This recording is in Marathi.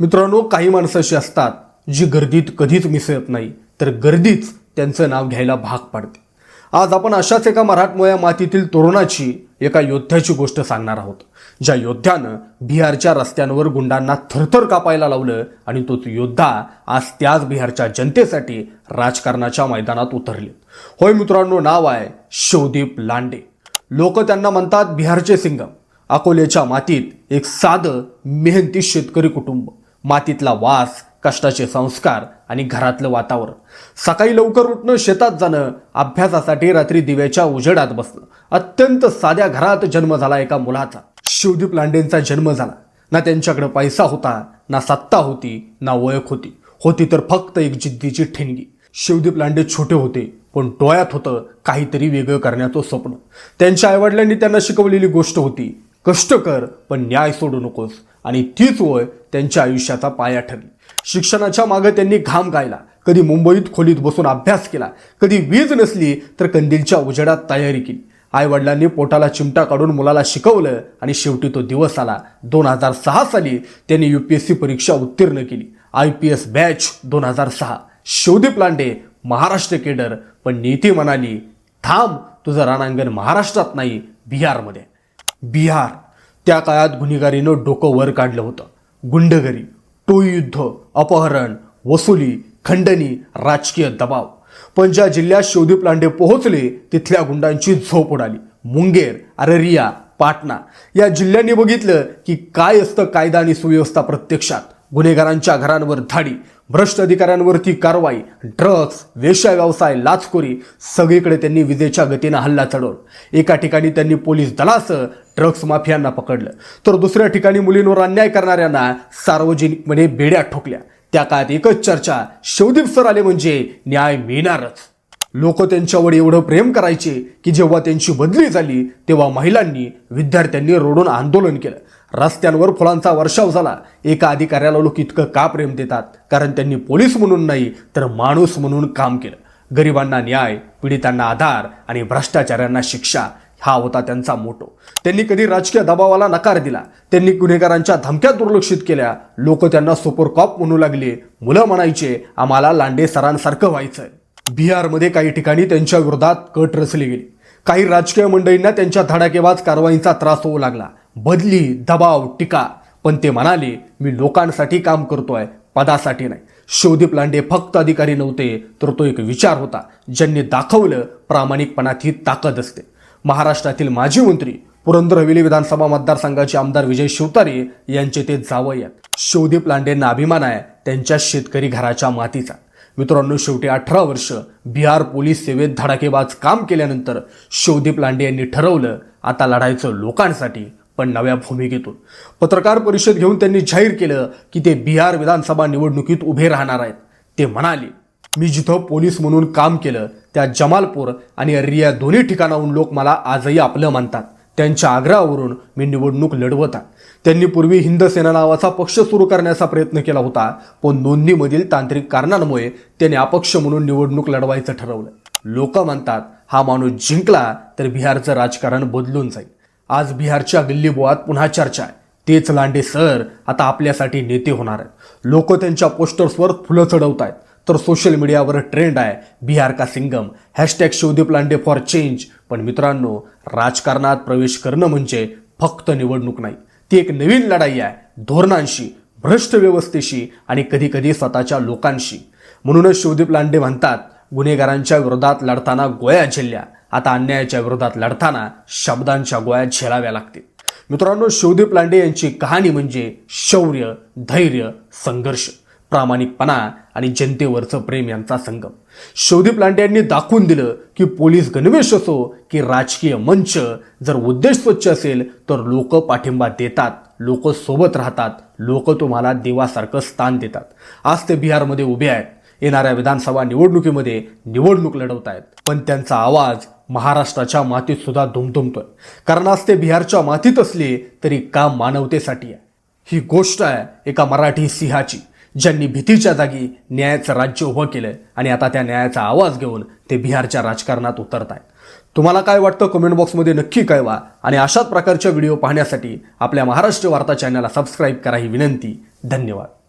मित्रांनो काही माणसं अशी असतात जी गर्दीत कधीच मिसळत नाही तर गर्दीच त्यांचं नाव घ्यायला भाग पाडते. आज आपण अशाच एका मराठमोळ्या मातीतील तरुणाची एका योद्ध्याची गोष्ट सांगणार आहोत ज्या योद्ध्यानं बिहारच्या रस्त्यांवर गुंडांना थरथर कापायला लावलं आणि तोच योद्धा आज त्याच बिहारच्या जनतेसाठी राजकारणाच्या मैदानात उतरले. होय मित्रांनो नाव आहे शिवदीप लांडे. लोक त्यांना म्हणतात बिहारचे सिंगम. अकोल्याच्या मातीत एक साधं मेहनती शेतकरी कुटुंब. मातीतला वास कष्टाचे संस्कार आणि घरातलं वातावरण. सकाळी लवकर उठणं शेतात जाणं अभ्यासासाठी रात्री दिव्याच्या उजेडात बसणं. अत्यंत साध्या घरात जन्म झाला एका मुलाचा. शिवदीप लांडेंचा जन्म झाला. ना त्यांच्याकडे पैसा होता ना सत्ता होती ना ओळख होती. होती तर फक्त एक जिद्दीची ठिणगी. शिवदीप लांडे छोटे होते पण डोळ्यात होतं काहीतरी वेगळं करण्याचं स्वप्न. त्यांच्या आईवडिलांनी त्यांना शिकवलेली गोष्ट होती कष्ट कर पण न्याय सोडू नकोस. आणि तीच वय त्यांच्या आयुष्याचा पाया ठरली. शिक्षणाच्या मागे त्यांनी घाम गायला. कधी मुंबईत खोलीत बसून अभ्यास केला. कधी वीज नसली तर कंदीलच्या उजेडात तयारी केली. आईवडिलांनी पोटाला चिमटा काढून मुलाला शिकवलं आणि शेवटी तो दिवस आला. दोन हजार सहा साली त्यांनी यू पी एस सी परीक्षा उत्तीर्ण केली. आय पी एस बॅच दोन हजार सहा. शिवदीप लांडे महाराष्ट्र केडर. पण नीती म्हणाली थांब तुझं रणांगण महाराष्ट्रात नाही बिहारमध्ये. बिहार. त्या काळात गुन्हेगारीनं डोकं वर काढलं होतं. गुंडगरी टोळी अपहरण वसुली खंडणी राजकीय दबाव. पण ज्या जिल्ह्यात शिवदीप लांडे पोहोचले तिथल्या गुंडांची झोप उडाली. मुंगेर अररिया पाटणा या जिल्ह्यांनी बघितलं की काय असतं कायदा आणि सुव्यवस्था प्रत्यक्षात. गुन्हेगारांच्या घरांवर धाडी भ्रष्ट अधिकाऱ्यांवरती कारवाई ड्रग्स वेश्या व्यवसाय लाचखोरी सगळीकडे त्यांनी विजेच्या गतीनं हल्ला चढवला एका ठिकाणी त्यांनी पोलीस दलासह ड्रग्स माफियांना पकडलं. तर दुसऱ्या ठिकाणी मुलींवर अन्याय करणाऱ्यांना सार्वजनिकपणे म्हणजे बेड्या ठोकल्या. त्या काळात एकच चर्चा शिवदीप सर आले म्हणजे न्याय मिळणारच. लोक त्यांच्यावर एवढं प्रेम करायचे की जेव्हा त्यांची बदली झाली तेव्हा महिलांनी विद्यार्थ्यांनी रोडून आंदोलन केलं. रस्त्यांवर फुलांचा वर्षाव झाला. एका अधिकाऱ्याला लोक इतकं का प्रेम देतात? कारण त्यांनी पोलीस म्हणून नाही तर माणूस म्हणून काम केलं. गरिबांना न्याय पीडितांना आधार आणि भ्रष्टाचाऱ्यांना शिक्षा हा होता त्यांचा मोठो त्यांनी कधी राजकीय दबावाला नकार दिला. त्यांनी गुन्हेगारांच्या धमक्या दुर्लक्षित केल्या. लोक त्यांना सुपर कॉप म्हणू लागले. मुलं म्हणायचे आम्हाला लांडे सरांसारखं व्हायचंय. बिहारमध्ये काही ठिकाणी त्यांच्या विरोधात कट रचली गेली. काही राजकीय मंडळींना त्यांच्या धडाकेबाज कारवाईचा त्रास होऊ लागला. बदली दबाव टीका. पण ते म्हणाले मी लोकांसाठी काम करतोय पदासाठी नाही. शोदीप लांडे फक्त अधिकारी नव्हते तर तो एक विचार होता ज्यांनी दाखवलं प्रामाणिकपणात ही ताकद असते. महाराष्ट्रातील माजी मंत्री पुरंदर हवेली विधानसभा मतदारसंघाचे आमदार विजय शिवतारे यांचे ते जावई आहेत. शिवदीप लांडेंना अभिमान आहे त्यांच्या शेतकरी घराच्या मातीचा. मित्रांनो शेवटी अठरा वर्ष बिहार पोलीस सेवेत धडाकेबाज काम केल्यानंतर शिवदीप लांडे यांनी ठरवलं आता लढायचं लोकांसाठी पण नव्या भूमिकेतून. पत्रकार परिषद घेऊन त्यांनी जाहीर केलं की ते बिहार विधानसभा निवडणुकीत उभे राहणार आहेत. ते म्हणाले मी जिथं पोलीस म्हणून काम केलं त्या जमालपूर आणि अरिया दोन्ही ठिकाणाहून लोक मला आजही आपलं मानतात. त्यांच्या आग्रहावरून मी निवडणूक लढवत आहे. त्यांनी पूर्वी हिंद सेना नावाचा पक्ष सुरू करण्याचा प्रयत्न केला होता पण नोंदणीमधील तांत्रिक कारणांमुळे त्याने अपक्ष म्हणून निवडणूक लढवायचं ठरवलं. लोक म्हणतात हा माणूस जिंकला तर बिहारचं राजकारण बदलून जाईल. आज बिहारच्या गल्लीबोळात पुन्हा चर्चा आहे. तेच लांडे सर आता आपल्यासाठी नेते होणार आहेत. लोक त्यांच्या पोस्टर्सवर फुलं चढवत आहेत तर सोशल मीडियावर ट्रेंड आहे बिहार का Singham. Hashtag Shivdeep Lande for change. पण मित्रांनो राजकारणात प्रवेश करणं म्हणजे फक्त निवडणूक नाही. ती एक नवीन लढाई आहे धोरणांशी भ्रष्ट व्यवस्थेशी आणि कधीकधी स्वतःच्या लोकांशी. म्हणूनच शिवदीप लांडे म्हणतात गुन्हेगारांच्या विरोधात लढताना गोळ्या झेलल्या. आता अन्यायाच्या विरोधात लढताना शब्दांच्या गोळ्या झेलाव्या लागतील. मित्रांनो शिवदीप लांडे यांची कहाणी म्हणजे शौर्य धैर्य संघर्ष. प्रामाणिकपणा आणि जनतेवरचं प्रेम यांचा संगम. शोधी लांडे यांनी दाखवून दिलं की पोलीस गणवेश असो की राजकीय मंच जर उद्देश स्वच्छ असेल तर लोक पाठिंबा देतात लोक सोबत राहतात लोक तुम्हाला देवासारखं स्थान देतात. आज ते बिहारमध्ये उभे आहेत. येणाऱ्या विधानसभा निवडणुकीमध्ये निवडणूक लढवत आहेत पण त्यांचा आवाज महाराष्ट्राच्या मातीत सुद्धा धुमधुमतोय. कारण आज ते बिहारच्या मातीत असले तरी काम मानवतेसाठी आहे. ही गोष्ट आहे एका मराठी सिंहाची. ज्यांनी भीतीच्या जागी न्यायाचं राज्य उभं केलं आणि आता त्या न्यायाचा आवाज घेऊन ते बिहारच्या राजकारणात उतरत आहेत तुम्हाला काय वाटतं? कमेंट बॉक्समध्ये नक्की कळवा आणि अशाच प्रकारच्या व्हिडिओ पाहण्यासाठी आपल्या महाराष्ट्र वार्ता चॅनलला सबस्क्राईब करा ही विनंती. धन्यवाद.